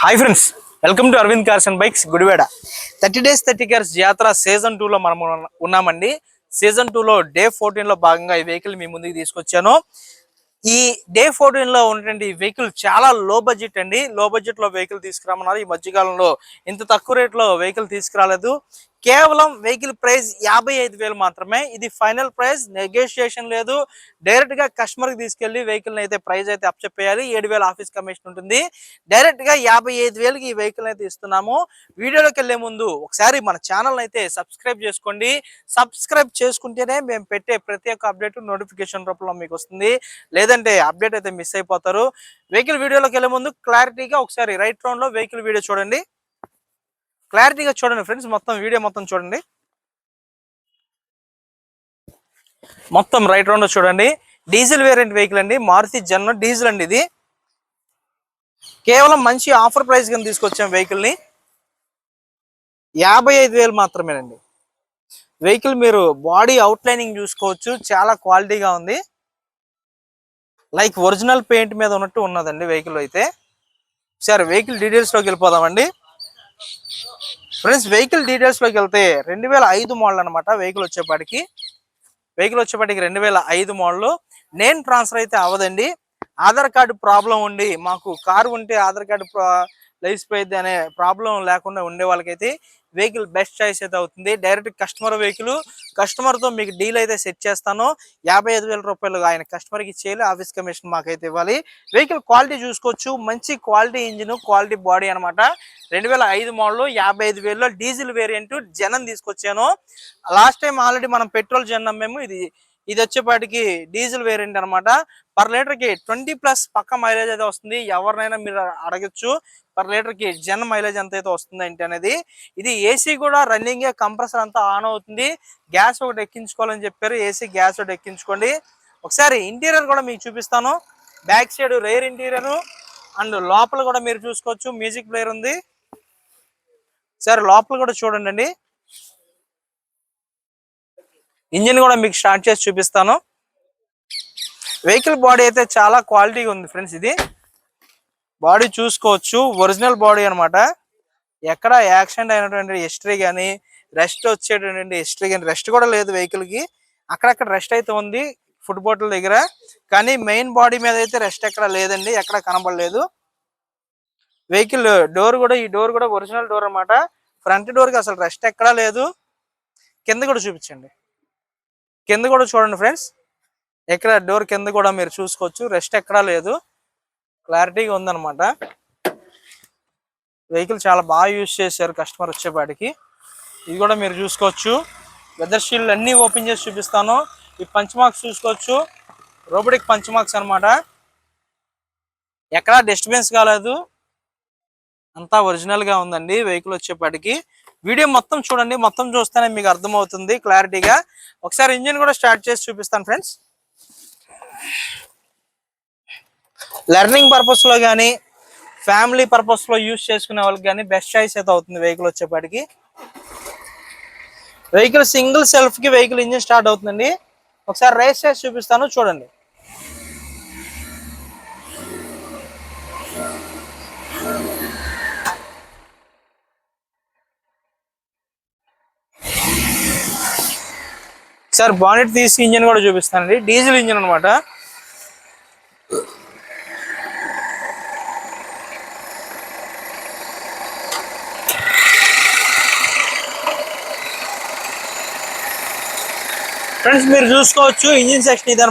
Hi friends welcome to Arvind cars and bikes Gudivada thirty days thirty cars జాతర season two లో మనం ఉన్నామండి. Season two లో day ఫోర్టీన్లో భాగంగా ఈ వెహికల్ మీ ముందుకు తీసుకొచ్చాను. ఈ డే ఫోర్టీన్లో ఉన్నటువంటి ఈ వెహికల్ చాలా లో బడ్జెట్ అండి. లో బడ్జెట్లో వెహికల్ తీసుకురామన్నారు ఈ మధ్యకాలంలో ఇంత తక్కువ రేట్లో వెహికల్ తీసుకురాలేదు. కేవలం వెహికల్ ప్రైస్ యాభై ఐదు వేలు మాత్రమే. ఇది ఫైనల్ ప్రైస్. నెగోషియేషన్ లేదు. డైరెక్ట్గా కస్టమర్కి తీసుకెళ్ళి వెహికల్ అయితే ప్రైస్ అయితే అప్ చెప్పేయాలి. ఏడు వేల ఆఫీస్ కమిషన్ ఉంటుంది. డైరెక్ట్గా యాభై ఐదు వేలకి ఈ వెహికల్ అయితే ఇస్తున్నాము. వీడియోలోకి వెళ్ళే ముందు ఒకసారి మన ఛానల్ అయితే సబ్స్క్రైబ్ చేసుకోండి. సబ్స్క్రైబ్ చేసుకుంటేనే మేము పెట్టే ప్రతి ఒక్క అప్డేట్ నోటిఫికేషన్ రూపంలో మీకు వస్తుంది. లేదంటే అప్డేట్ అయితే మిస్ అయిపోతారు. వెహికల్ వీడియోలోకి వెళ్ళే ముందు క్లారిటీగా ఒకసారి రైట్ రౌండ్లో వెహికల్ వీడియో చూడండి. క్లారిటీగా చూడండి ఫ్రెండ్స్ మొత్తం వీడియో మొత్తం చూడండి. మొత్తం రైట్ రౌండ్ చూడండి. డీజిల్ వేరియంట్ వెహికల్ అండి మారుతి జన్మ డీజిల్ అండి ఇది. కేవలం మంచి ఆఫర్ ప్రైస్ కింద తీసుకొచ్చాం వెహికల్ని. యాభై ఐదు వేలు మాత్రమేనండి. వెహికల్ మీరు బాడీ అవుట్లైనింగ్ చూసుకోవచ్చు చాలా క్వాలిటీగా ఉంది. లైక్ ఒరిజినల్ పెయింట్ మీద ఉన్నట్టు ఉన్నదండి వెహికల్ అయితే. సరే వెహికల్ డీటెయిల్స్లోకి వెళ్ళిపోదామండి. ఫ్రెండ్స్ వెహికల్ డీటెయిల్స్లోకి వెళ్తే రెండు వేల ఐదు మోడల్ అనమాట వెహికల్ వచ్చేపాటికి. వెహికల్ వచ్చేపాటికి రెండు వేల ఐదు మోడల్ నేమ్ ట్రాన్స్ఫర్ అయితే అవ్వదండి. ఆధార్ కార్డు ప్రాబ్లం ఉండి మాకు కారు ఉంటే ఆధార్ కార్డు లేచిపోయింది అనే ప్రాబ్లం లేకుండా ఉండే వాళ్ళకైతే వెహికల్ బెస్ట్ చాయిస్ అయితే అవుతుంది. డైరెక్ట్ కస్టమర్ వెహికల్ కస్టమర్తో మీకు డీల్ అయితే సెట్ చేస్తాను. యాభై ఐదు వేల రూపాయలు ఆయన కస్టమర్కి ఇచ్చేయాలి. ఆఫీస్ కమిషన్ మాకైతే ఇవ్వాలి. వెహికల్ క్వాలిటీ చూసుకోవచ్చు. మంచి క్వాలిటీ ఇంజిన్ క్వాలిటీ బాడీ అన్నమాట. రెండు వేల ఐదు మోడల్ యాభై ఐదు వేలలో డీజిల్ వేరియంట్ జనం తీసుకొచ్చాను. లాస్ట్ టైం ఆల్రెడీ మనం పెట్రోల్ జనం మేము ఇది ఇది వచ్చేపాటికి డీజిల్ వేరియంట్ అనమాట పర్ లీటర్కి ట్వంటీ ప్లస్ పక్క మైలేజ్ అయితే వస్తుంది. ఎవరినైనా మీరు అడగచ్చు పర్ లీటర్కి జన్ మైలేజ్ ఎంత అయితే వస్తుంది ఏంటి అనేది. ఇది ఏసీ కూడా రన్నింగే కంప్రెసర్ అంతా ఆన్ అవుతుంది. గ్యాస్ ఒకటి ఎక్కించుకోవాలని చెప్పారు. ఏసీ గ్యాస్ ఒకటి ఎక్కించుకోండి. ఒకసారి ఇంటీరియర్ కూడా మీకు చూపిస్తాను. Back side rear interior and లోపల కూడా మీరు చూసుకోవచ్చు. మ్యూజిక్ ప్లేయర్ ఉంది. సరే లోపల కూడా చూడండి ఇంజిన్ కూడా మీకు స్టార్ట్ చేసి చూపిస్తాను. వెహికల్ బాడీ అయితే చాలా క్వాలిటీగా ఉంది ఫ్రెండ్స్ ఇది. బాడీ చూసుకోవచ్చు. ఒరిజినల్ బాడీ అనమాట ఎక్కడ యాక్సిడెంట్ అయినటువంటి హిస్టరీ కానీ రెస్ట్ వచ్చేటటువంటి హిస్టరీ కానీ రెస్ట్ కూడా లేదు వెహికల్కి అక్కడక్కడ రెస్ట్ అయితే ఉంది ఫుట్ బాటిల్ దగ్గర. కానీ మెయిన్ బాడీ మీద అయితే రెస్ట్ ఎక్కడ లేదండి ఎక్కడ కనబడలేదు. వెహికల్ డోర్ కూడా ఈ డోర్ కూడా ఒరిజినల్ డోర్ అనమాట ఫ్రంట్ డోర్కి అసలు రెస్ట్ ఎక్కడా లేదు. కింద కూడా చూపించండి. కింద కూడా చూడండి ఫ్రెండ్స్. ఎక్కడ డోర్ కింద కూడా మీరు చూసుకోవచ్చు. రెస్ట్ ఎక్కడా లేదు. క్లారిటీగా ఉందన్నమాట. వెహికల్ చాలా బాగా యూజ్ చేశారు కస్టమర్ వచ్చేపాటికి. ఇది కూడా మీరు చూసుకోవచ్చు. వెదర్ షీల్డ్ అన్నీ ఓపెన్ చేసి చూపిస్తాను. ఈ పంచ్ మార్క్స్ చూసుకోవచ్చు. రోబోటిక్ పంచ్ మార్క్స్ అనమాట ఎక్కడా డిస్టర్బెన్స్ కాలేదు. అంతా ఒరిజినల్గా ఉందండి వెహికల్ వచ్చేపాటికి. వీడియో మొత్తం చూడండి మొత్తం చూస్తేనే మీకు అర్థమవుతుంది క్లారిటీగా. ఒకసారి ఇంజిన్ కూడా స్టార్ట్ చేసి చూపిస్తాను ఫ్రెండ్స్. లెర్నింగ్ పర్పస్లో కానీ ఫ్యామిలీ పర్పస్లో యూజ్ చేసుకునే వాళ్ళకి కానీ బెస్ట్ చాయిస్ అయితే అవుతుంది వెహికల్ వచ్చేప్పటికి వెహికల్ సింగిల్ సెల్ఫ్కి వెహికల్ ఇంజిన్ స్టార్ట్ అవుతుందండి. ఒకసారి రేస్ చేసి చూపిస్తాను చూడండి. సార్ బానెట్ తీసి ఇంజన్ కూడా చూపిస్తానండి. డీజిల్ ఇంజన్ అనమాట ఫ్రెండ్స్ మీరు చూసుకోవచ్చు ఇంజిన్ సెక్షన్ ఇది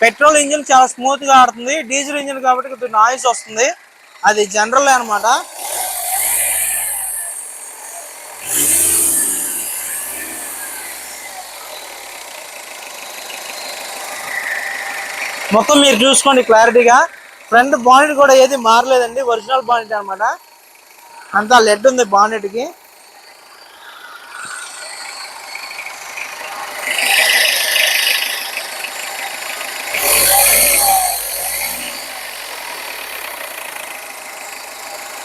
పెట్రోల్ ఇంజిన్ చాలా స్మూత్గా ఆడుతుంది. డీజిల్ ఇంజిన్ కాబట్టి కొద్దిగా నాయిస్ వస్తుంది. అది జనరల్ అనమాట మొత్తం మీరు చూసుకోండి క్లారిటీగా. ఫ్రంట్ బానెట్ కూడా ఏది మారలేదండి ఒరిజినల్ బానెట్ అనమాట అంతా లెడ్ ఉంది బాండెడ్కి.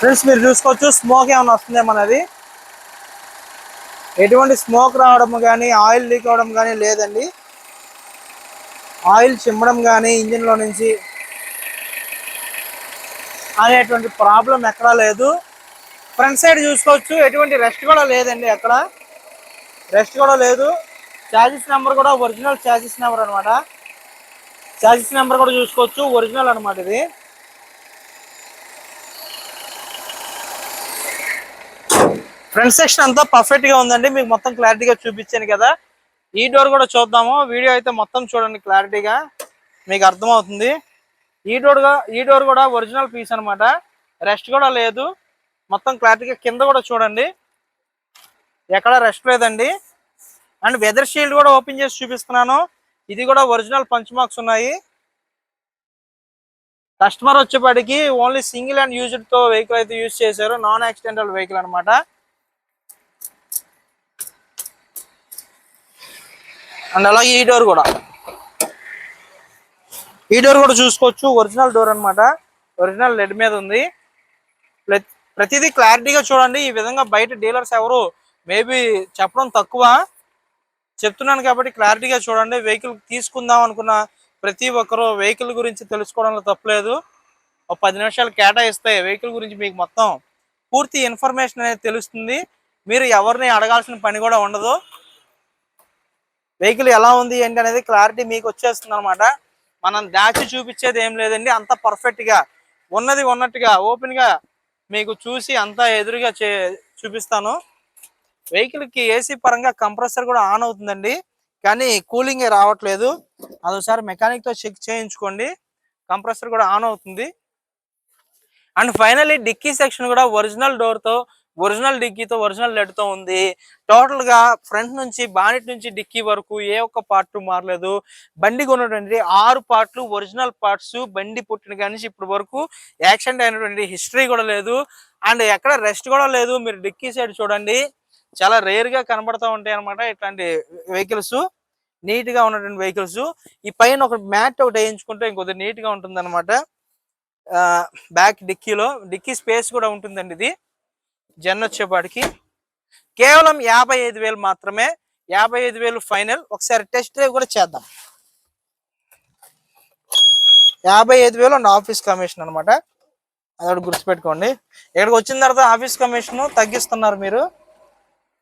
ఫ్రెండ్స్ మీరు చూసుకోవచ్చు స్మోక్ ఏమైనా వస్తుందేమో మనది. ఎటువంటి స్మోక్ రావడం కానీ ఆయిల్ లీక్ అవడం కానీ లేదండి. ఆయిల్ చిమ్మడం కానీ ఇంజిన్లో నుంచి అనేటువంటి ప్రాబ్లం ఎక్కడా లేదు. ఫ్రంట్ సైడ్ చూసుకోవచ్చు. ఎటువంటి రెస్ట్ కూడా లేదండి ఎక్కడ. రెస్ట్ కూడా లేదు. చార్జెస్ నెంబర్ కూడా ఒరిజినల్ చార్జెస్ నెంబర్ అనమాట చార్జెస్ నెంబర్ కూడా చూసుకోవచ్చు. ఒరిజినల్ అనమాట ఇది. ఫ్రంట్ సెక్షన్ అంతా పర్ఫెక్ట్గా ఉందండి. మీకు మొత్తం క్లారిటీగా చూపించాను కదా. ఈ డోర్ కూడా చూద్దాము. వీడియో అయితే మొత్తం చూడండి క్లారిటీగా. మీకు అర్థమవుతుంది. ఈ డోర్ ఈ డోర్ కూడా ఒరిజినల్ పీస్ అన్నమాట. రెస్ట్ కూడా లేదు. మొత్తం క్లారిటీగా కింద కూడా చూడండి. ఎక్కడ రెస్ట్ లేదండి. అండ్ వెదర్ షీల్డ్ కూడా ఓపెన్ చేసి చూపిస్తున్నాను. ఇది కూడా ఒరిజినల్ పంచ్ మార్క్స్ ఉన్నాయి. కస్టమర్ వచ్చేపాటికి ఓన్లీ సింగిల్ అండ్ యూజ్డ్తో వెహికల్ అయితే యూజ్ చేశారు. నాన్ యాక్సిడెంటల్ వెహికల్ అన్నమాట. అండ్ అలాగే ఈ డోర్ కూడా. ఈ డోర్ కూడా చూసుకోవచ్చు. ఒరిజినల్ డోర్ అన్నమాట. ఒరిజినల్ లెడ్ మీద ఉంది. ప్ర- ప్రతిదీ క్లారిటీగా చూడండి. ఈ విధంగా బయట డీలర్స్ ఎవరు మేబీ చెప్పడం తక్కువ. చెప్తున్నాను కాబట్టి క్లారిటీగా చూడండి. వెహికల్ తీసుకుందాం అనుకున్న ప్రతి ఒక్కరు వెహికల్ గురించి తెలుసుకోవడంలో తప్పలేదు. ఒక పది నిమిషాలు కేటాయిస్తే వెహికల్ గురించి మీకు మొత్తం పూర్తి ఇన్ఫర్మేషన్ అనేది తెలుస్తుంది. మీరు ఎవరిని అడగాల్సిన పని కూడా ఉండదు. వెహికల్ ఎలా ఉంది ఏంటి అనేది క్లారిటీ మీకు వచ్చేస్తుంది అనమాట మనం దాచి చూపించేది ఏం లేదండి. అంత పర్ఫెక్ట్గా ఉన్నది ఉన్నట్టుగా ఓపెన్గా మీకు చూసి అంతా ఎదురుగా చే చూపిస్తాను. వెహికల్కి ఏసీ పరంగా కంప్రెసర్ కూడా ఆన్ అవుతుందండి. కానీ కూలింగ్ రావట్లేదు. అదొకసారి మెకానిక్తో చెక్ చేయించుకోండి. కంప్రెసర్ కూడా ఆన్ అవుతుంది. అండ్ ఫైనల్లీ డిక్కీ సెక్షన్ కూడా ఒరిజినల్ డోర్తో ఒరిజినల్ డిక్కీతో ఒరిజినల్ లెడ్తో ఉంది. టోటల్గా ఫ్రంట్ నుంచి బానెట్ నుంచి డిక్కీ వరకు ఏ ఒక్క పార్ట్ మారలేదు. బండి కొన్నటువంటి ఆరు పార్ట్లు ఒరిజినల్ పార్ట్స్ బండి పుట్టిన కానీ ఇప్పటి వరకు యాక్సిడెంట్ అయినటువంటి హిస్టరీ కూడా లేదు. అండ్ ఎక్కడ రెస్ట్ కూడా లేదు. మీరు డిక్కీ సైడ్ చూడండి. చాలా రేర్గా కనబడతా ఉంటాయి అనమాట ఇట్లాంటి వెహికల్స్ నీట్గా ఉన్నటువంటి వెహికల్స్ ఈ పైన ఒక మ్యాట్ ఒకటి వేయించుకుంటే ఇంకొద్ది నీట్గా ఉంటుంది అనమాట బ్యాక్ డిక్కీలో. డిక్కీ స్పేస్ కూడా ఉంటుందండి ఇది. జన్ వచ్చేపాటికి కేవలం యాభై ఐదు వేలు మాత్రమే యాభై ఐదు వేలు ఫైనల్. ఒకసారి టెస్ట్ డ్రైవ్ కూడా చేద్దాం. యాభై ఐదు వేలు అండ్ ఆఫీస్ కమిషన్ అనమాట అదొకటి గుర్తుపెట్టుకోండి. ఇక్కడికి వచ్చిన తర్వాత ఆఫీస్ కమిషన్ తగ్గిస్తున్నారు మీరు.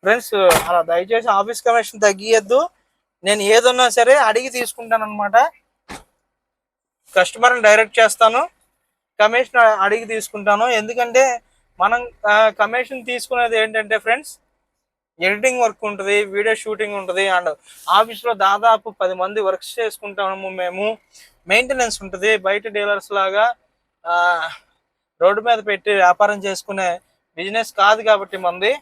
ఫ్రెండ్స్ అలా దయచేసి ఆఫీస్ కమిషన్ తగ్గియద్దు. నేను ఏదన్నా సరే అడిగి తీసుకుంటాను అనమాట కస్టమర్ని డైరెక్ట్ చేస్తాను. కమిషన్ అడిగి తీసుకుంటాను. ఎందుకంటే మనం కమిషన్ తీసుకునేది ఏంటంటే ఫ్రెండ్స్ ఎడిటింగ్ వర్క్ ఉంటుంది వీడియో షూటింగ్ ఉంటుంది అండ్ ఆఫీస్లో దాదాపు పది మంది వర్క్స్ చేసుకుంటాము మేము. మెయింటెనెన్స్ ఉంటుంది బయట డీలర్స్ లాగా రోడ్డు మీద పెట్టి వ్యాపారం చేసుకునే బిజినెస్ కాదు కాబట్టి మంది.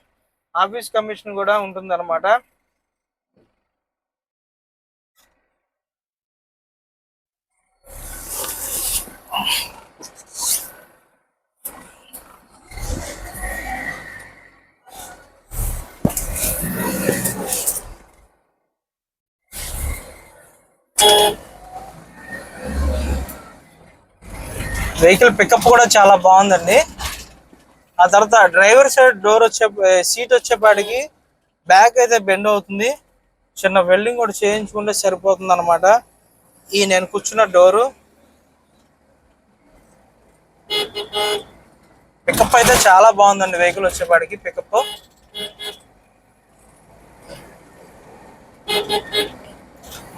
ఆఫీస్ కమిషన్ కూడా ఉంటుంది వెహికల్ పికప్ కూడా చాలా బాగుందండి. ఆ తర్వాత డ్రైవర్ సైడ్ డోర్ వచ్చే సీట్ వచ్చేపాటికి బ్యాక్ అయితే బెండ్ అవుతుంది. చిన్న వెల్డింగ్ కూడా చేయించుకుంటే సరిపోతుంది అనమాట ఈ నేను కూర్చున్న డోరు. పికప్ అయితే చాలా బాగుందండి వెహికల్ వచ్చేపాటికి పికప్.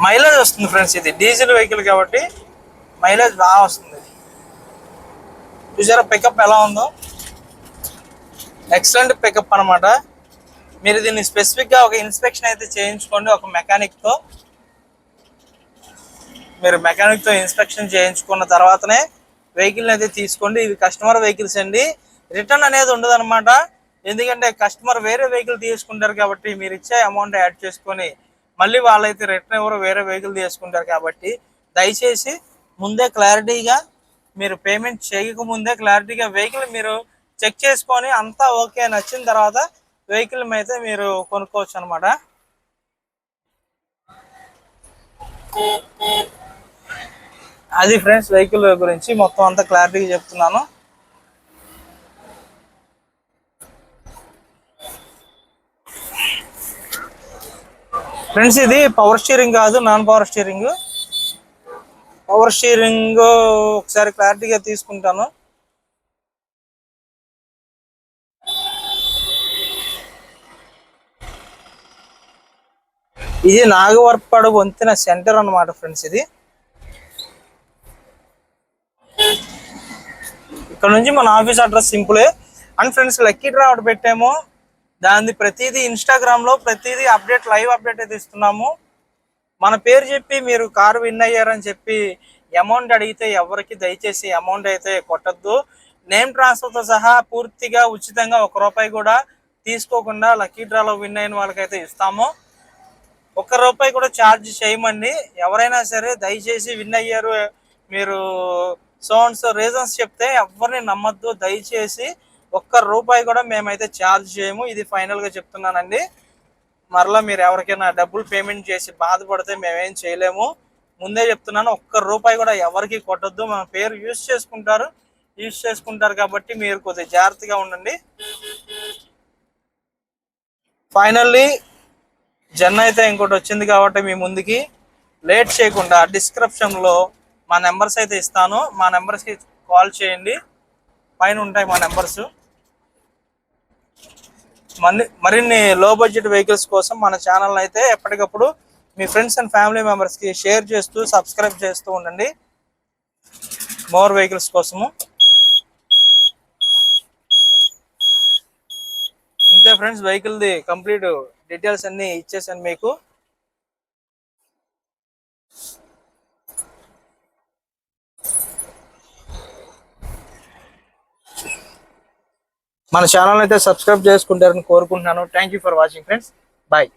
మైలేజ్ వస్తుంది ఫ్రెండ్స్ ఇది డీజిల్ వెహికల్ కాబట్టి మైలేజ్ బాగా వస్తుంది. చూసారా పికప్ ఎలా ఉందో? ఎక్సలెంట్ పికప్ అనమాట మీరు దీన్ని స్పెసిఫిక్గా ఒక ఇన్స్పెక్షన్ అయితే చేయించుకోండి ఒక మెకానిక్తో మీరు మెకానిక్తో ఇన్స్పెక్షన్ చేయించుకున్న తర్వాతనే వెహికల్ అయితే తీసుకోండి. ఇవి కస్టమర్ వెహికల్స్ అండి. రిటర్న్ అనేది ఉండదు ఎందుకంటే కస్టమర్ వేరే వెహికల్ తీసుకుంటారు కాబట్టి మీరు ఇచ్చే అమౌంట్ యాడ్ చేసుకొని మళ్ళీ వాళ్ళైతే రిటర్న్ ఎవరో వేరే వెహికల్ తీసుకుంటారు కాబట్టి దయచేసి ముందే క్లారిటీగా మీరు పేమెంట్ చేయక ముందే క్లారిటీగా వెహికల్ మీరు చెక్ చేసుకొని అంతా ఓకే నచ్చిన తర్వాత వెహికల్ అయితే మీరు కొనుక్కోవచ్చు అనమాట అది ఫ్రెండ్స్ వెహికల్ గురించి మొత్తం అంతా క్లారిటీగా చెప్తున్నాను. ఫ్రెండ్స్ ఇది పవర్ స్టీరింగ్ కాదు non power steering power sharing ఒకసారి క్లారిటీగా తీసుకుంటాను. ఇది నాగవర్పాడు వంతెన సెంటర్ అనమాట ఫ్రెండ్స్ ఇది. ఇక్కడ నుంచి మన ఆఫీస్ అడ్రస్ సింపులే. అండ్ ఫ్రెండ్స్ లక్కీ డ్రా ఒకటి పెట్టాము. దాని ప్రతిదీ ఇన్స్టాగ్రామ్లో ప్రతిదీ అప్డేట్ లైవ్ అప్డేట్ అయితే ఇస్తున్నాము. మన పేరు చెప్పి మీరు కారు విన్ అయ్యారని చెప్పి అమౌంట్ అడిగితే ఎవరికి దయచేసి అమౌంట్ అయితే కొట్టద్దు. నేమ్ ట్రాన్స్ఫర్తో సహా పూర్తిగా ఉచితంగా ఒక రూపాయి కూడా తీసుకోకుండా లక్కీ డ్రాలో విన్ అయిన వాళ్ళకైతే ఇస్తాము. ఒక్క రూపాయి కూడా ఛార్జ్ చేయమండి. ఎవరైనా సరే దయచేసి విన్ అయ్యారు మీరు సౌండ్స్ రీజన్స్ చెప్తే ఎవరిని నమ్మద్దు. దయచేసి ఒక్క రూపాయి కూడా మేమైతే ఛార్జ్ చేయము. ఇది ఫైనల్గా చెప్తున్నానండి. మరలా మీరు ఎవరికైనా డబ్బులు పేమెంట్ చేసి బాధపడితే మేమేం చేయలేము. ముందే చెప్తున్నాను ఒక్క రూపాయి కూడా ఎవరికి కొట్టద్దు. మన పేరు యూజ్ చేసుకుంటారు యూజ్ చేసుకుంటారు కాబట్టి మీరు కొద్దిగా జాగ్రత్తగా ఉండండి. ఫైనల్లీ జన్ అయితే ఇంకోటి వచ్చింది కాబట్టి మీ ముందుకి. లేట్ చేయకుండా డిస్క్రిప్షన్లో మా నెంబర్స్ అయితే ఇస్తాను. మా నెంబర్స్కి కాల్ చేయండి. పైన ఉంటాయి మా నెంబర్స్. మరిన్ని లో బడ్జెట్ వెహికల్స్ కోసం మన ఛానల్ అయితే ఎప్పటికప్పుడు మీ ఫ్రెండ్స్ అండ్ ఫ్యామిలీ మెంబర్స్కి షేర్ చేస్తూ సబ్స్క్రైబ్ చేస్తూ ఉండండి. మోర్ వెహికల్స్ కోసము. ఇంతే ఫ్రెండ్స్ వెహికల్ది కంప్లీట్ డీటెయిల్స్ అన్నీ ఇచ్చేసాను మీకు. మన ఛానల్ అయితే సబ్స్క్రైబ్ చేసుకుంటారని కోరుకుంటున్నాను. Thank you for watching friends bye